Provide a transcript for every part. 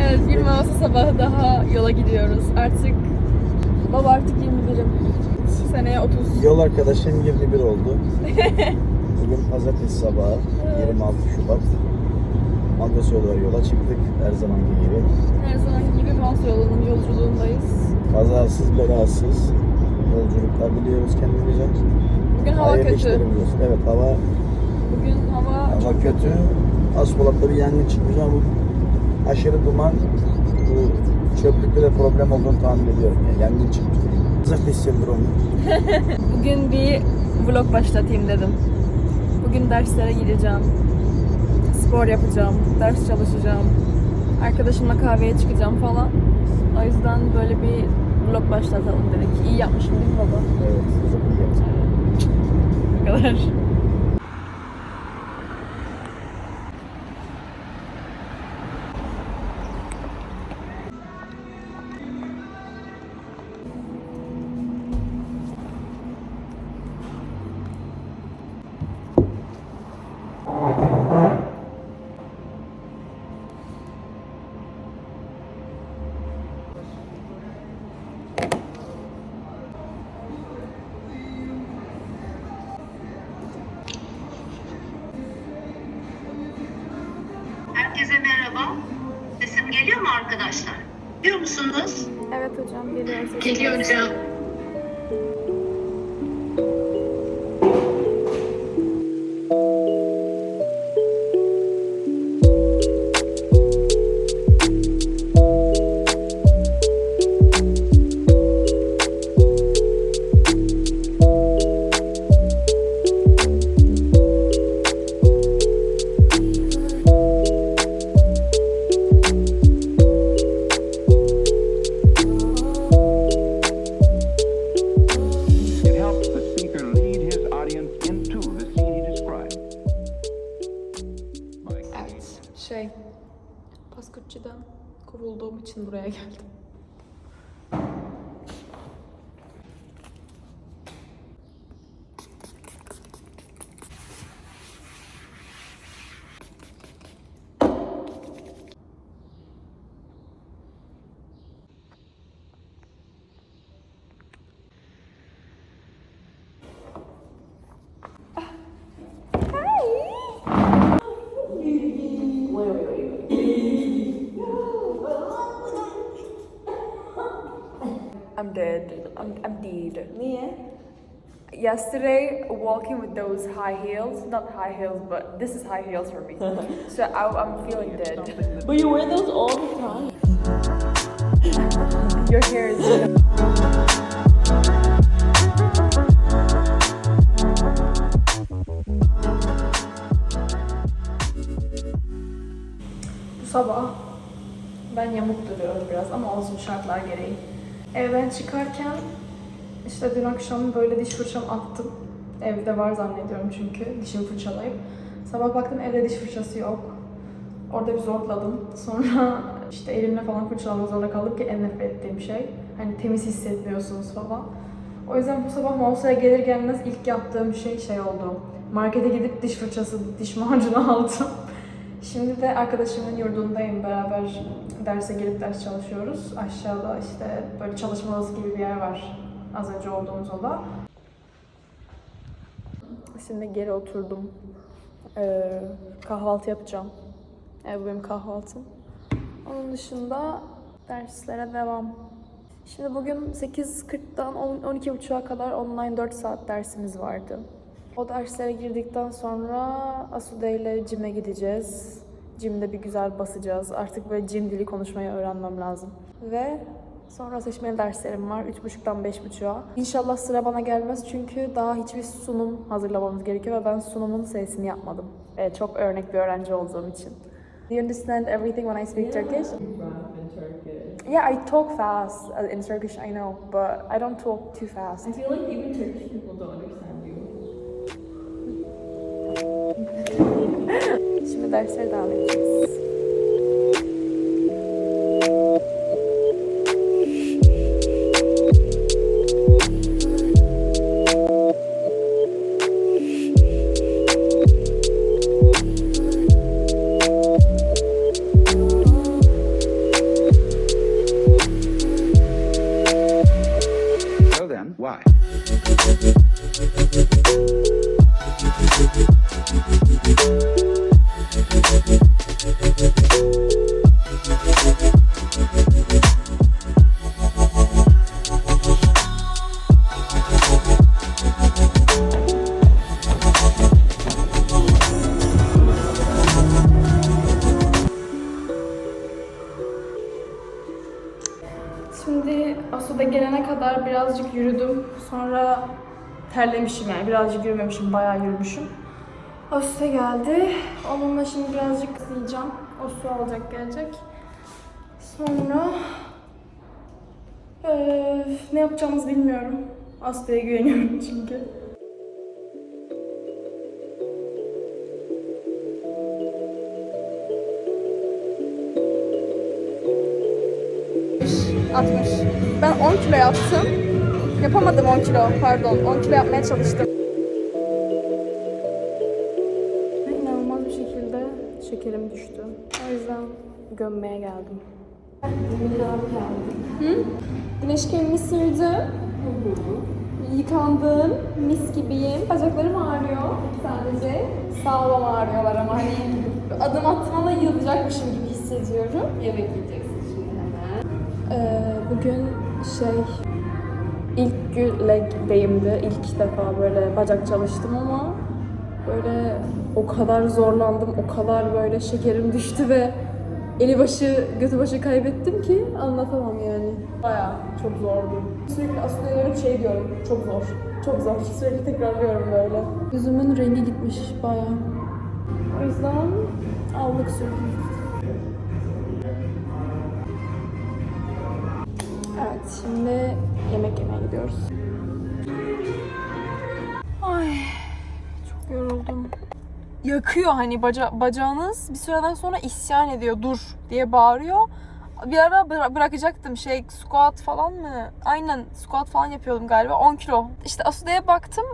Evet, bir mağaza sabahı daha yola gidiyoruz. Artık baba artık 21'im. Seneye 30. Yol arkadaşım 21 oldu. Bugün pazartesi sabahı 26 Şubat. Mandası olarak yola çıktık her zamanki gibi. Her zaman gibi Mağaza yolunun yolculuğundayız. Kazasız belasız yolculuklar diliyoruz kendimize. Bugün hava Hayırlı kötü. Evet hava, Bugün hava hava kötü. Aspolat'ta bir yangın çıkmış ama aşırı duman bu çöplükte de problem olduğunu tahmin ediyorum. Yani yangın çıkmış. Pazartesi sendromu. Bugün bir vlog başlatayım dedim. Bugün derslere gideceğim. Spor yapacağım, ders çalışacağım. Arkadaşımla kahveye çıkacağım falan. O yüzden böyle bir vlog başlatalım dedik. İyi yapmışım değil mi baba? Evet, çok iyi yaptın. Bu kadar. Arkadaşlar? Biliyor musunuz? Evet hocam geliyoruz. Geliyor hocam. İçin buraya geldim. I'm dead. I'm, I'm dead. Niye? Yesterday, walking with those high heels, not high heels, but this is high heels for me. so I, I'm feeling dead. But you wear those all the time. Your hair is. Bu sabah ben yamuk duruyorum biraz ama olsun şartlar gereği. Evden çıkarken işte dün akşam böyle diş fırçamı attım. Evde var zannediyorum çünkü dişimi fırçalayıp. Sabah baktım evde diş fırçası yok. Orada bir zorladım. Sonra işte elimle falan fırçalamak zorunda kaldım ki en nefret ettiğim şey. Hani temiz hissetmiyorsunuz falan. O yüzden bu sabah Mouse'a gelir gelmez ilk yaptığım şey şey oldu. Markete gidip diş fırçası, diş macunu aldım. Şimdi de arkadaşımın yurdundayım. Beraber derse gelip ders çalışıyoruz. Aşağıda işte böyle çalışma odası gibi bir yer var. Az önce olduğumuz oda. Şimdi geri oturdum. Ee, kahvaltı yapacağım. Evet, bu benim kahvaltım. Onun dışında derslere devam. Şimdi bugün 8.40'dan 12.30'a kadar online 4 saat dersimiz vardı. O derslere girdikten sonra Asude ile cime gideceğiz. Cimde bir güzel basacağız. Artık böyle cim dili konuşmayı öğrenmem lazım. Ve sonra seçmeli derslerim var 3.30'dan 5.30'a. İnşallah sıra bana gelmez çünkü daha hiçbir sunum hazırlamamız gerekiyor ve ben sunumun sesini yapmadım. Ee, çok örnek bir öğrenci olduğum için. Do you understand everything when I speak Turkish? in Turkish. Yeah, I talk fast uh, in Turkish, I know, but I don't talk too fast. I feel like even Turkish people don't understand you. Şimdi derslere devam edeceğiz. Terlemişim yani birazcık yürümemişim, bayağı yürümüşüm. O süte geldi. Onunla şimdi birazcık yiyeceğim. O su alacak gelecek. Sonra eee, ne yapacağımızı bilmiyorum. Aslı'ya güveniyorum çünkü. ...60. Ben 10 kilo yaptım. Yapamadım 10 kilo, pardon. 10 kilo yapmaya çalıştım. İnanılmaz bir şekilde şekerim düştü. O yüzden gömmeye geldim. Hı? Güneş kremimi sürdüm. Yıkandım. Mis gibiyim. Bacaklarım ağrıyor sadece. Sağlam ağrıyorlar ama hani adım attığımda yılacakmışım gibi hissediyorum. Yemek yiyeceksin şimdi hemen. Ee, bugün şey ilk gün legdeyimdi. İlk defa böyle bacak çalıştım ama böyle o kadar zorlandım, o kadar böyle şekerim düştü ve eli başı, götü başı kaybettim ki anlatamam yani. Bayağı çok zordu. Sürekli aslında dönüp şey diyorum, çok zor, çok zor. Sürekli tekrarlıyorum böyle. Yüzümün rengi gitmiş bayağı. O yüzden allık sürdüm. Evet, şimdi yemek yemeye gidiyoruz. Ay, çok yoruldum. Yakıyor hani baca bacağınız bir süreden sonra isyan ediyor dur diye bağırıyor. Bir ara bıra- bırakacaktım şey squat falan mı? Aynen squat falan yapıyordum galiba 10 kilo. İşte Asude'ye baktım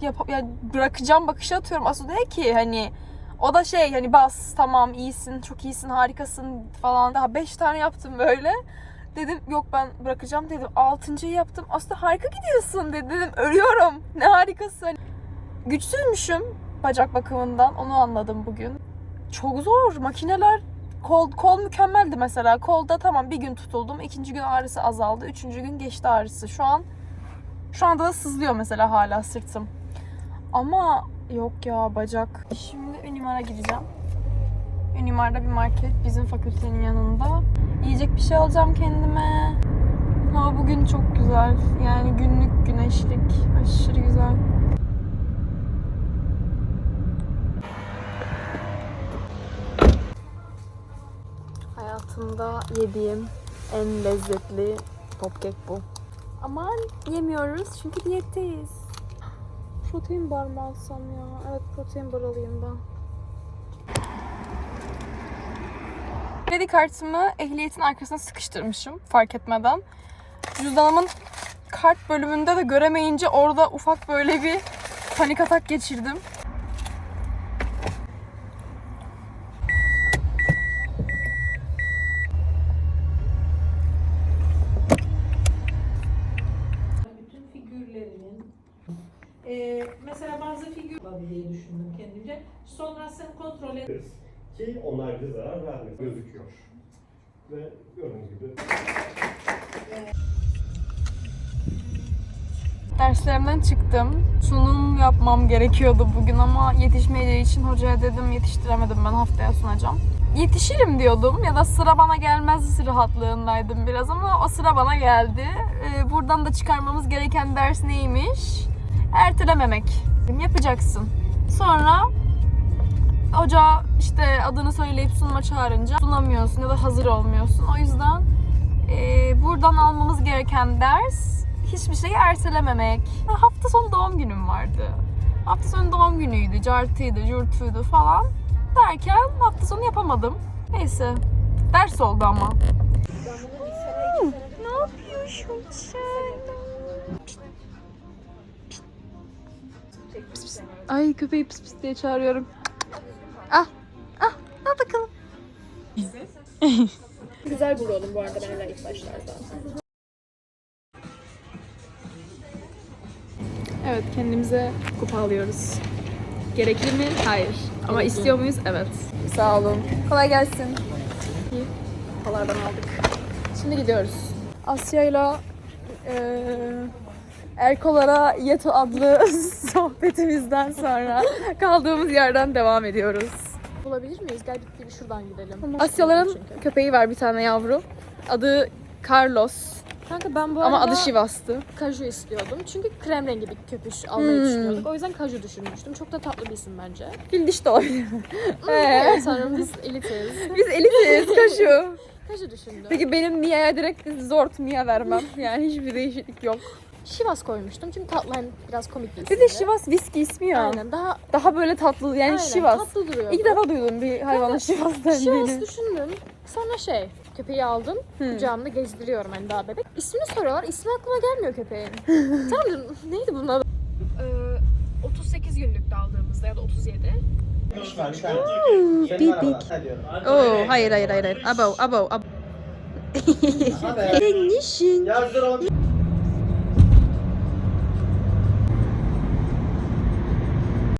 yap yani bırakacağım bakışı atıyorum Asude'ye ki hani o da şey hani bas tamam iyisin çok iyisin harikasın falan daha 5 tane yaptım böyle. Dedim yok ben bırakacağım dedim. Altıncıyı yaptım. Aslında harika gidiyorsun dedi. Dedim ölüyorum. Ne harikasın. Güçsüzmüşüm bacak bakımından. Onu anladım bugün. Çok zor. Makineler kol, kol mükemmeldi mesela. Kolda tamam bir gün tutuldum. ikinci gün ağrısı azaldı. Üçüncü gün geçti ağrısı. Şu an şu anda da sızlıyor mesela hala sırtım. Ama yok ya bacak. Şimdi Ünimar'a gideceğim. Ünimar'da bir market bizim fakültenin yanında. Yiyecek bir şey alacağım kendime. Hava bugün çok güzel. Yani günlük güneşlik. Aşırı güzel. Hayatımda yediğim en lezzetli popkek bu. Aman yemiyoruz çünkü diyetteyiz. Protein bar mı alsam ya? Evet protein bar alayım ben. Kredi kartımı ehliyetin arkasına sıkıştırmışım fark etmeden. Cüzdanımın kart bölümünde de göremeyince orada ufak böyle bir panik atak geçirdim. bütün figürlerinin e, mesela bazı figür diye düşündüm kendimce. Sonra sen kontrol ederiz ki onlar bize zarar vermiyor. Gözüküyor. Ve gördüğünüz gibi Derslerimden çıktım. Sunum yapmam gerekiyordu bugün ama yetişmeyeceği için hocaya dedim yetiştiremedim ben haftaya sunacağım. Yetişirim diyordum ya da sıra bana gelmez rahatlığındaydım biraz ama o sıra bana geldi. Ee, buradan da çıkarmamız gereken ders neymiş? Ertelememek. Yapacaksın. Sonra hoca işte adını söyleyip sunuma çağırınca sunamıyorsun ya da hazır olmuyorsun. O yüzden e, buradan almamız gereken ders hiçbir şeyi ertelememek. Ha, Hafta sonu doğum günüm vardı. Hafta sonu doğum günüydü, cartıydı, curtuydu falan derken hafta sonu yapamadım. Neyse, ders oldu ama. Hmm, ne yapıyorsun sen? Ay köpeği pis pis diye çağırıyorum. Ah, ah, al bakalım. Güzel buluyordum bu arada ben ilk başlarda. Evet, kendimize kupa alıyoruz. Gerekli mi? Hayır. Ama istiyor muyuz? Evet. Sağ olun. Kolay gelsin. İyi. Kupalardan aldık. Şimdi gidiyoruz. Asya'yla eee Erkolara Yeto adlı sohbetimizden sonra kaldığımız yerden devam ediyoruz. Bulabilir miyiz? Gel bir- şuradan gidelim. Asyaların köpeği var bir tane yavru. Adı Carlos. Kanka ben bu Ama adı Şivas'tı. kaju istiyordum. Çünkü krem rengi bir köpüş almayı Hmm. düşünüyorduk. O yüzden kaju düşünmüştüm. Çok da tatlı bir isim bence. Fil diş de olabilir. Evet sanırım biz elitiz. Biz elitiz kaşu. Kaju düşündüm. Peki benim Mia'ya direkt zort Mia vermem. Yani hiçbir değişiklik yok. Şivas koymuştum çünkü tatlı hem biraz komik bir isim. Bir de Şivas viski ismi ya. Aynen daha Daha böyle tatlı yani aynen, Şivas. tatlı duruyor. İlk defa duydum bir hayvana Şivas Şivas dendiğini. düşündüm. Sonra şey köpeği aldım. Kucağımda gezdiriyorum hani daha bebek. İsmini soruyorlar. İsmi aklıma gelmiyor köpeğin. tamam dedim. Neydi bunun adı? Ee, 38 günlükte aldığımızda ya da 37. Oo hayır hayır hayır hayır. Abo abo abo. Nişin.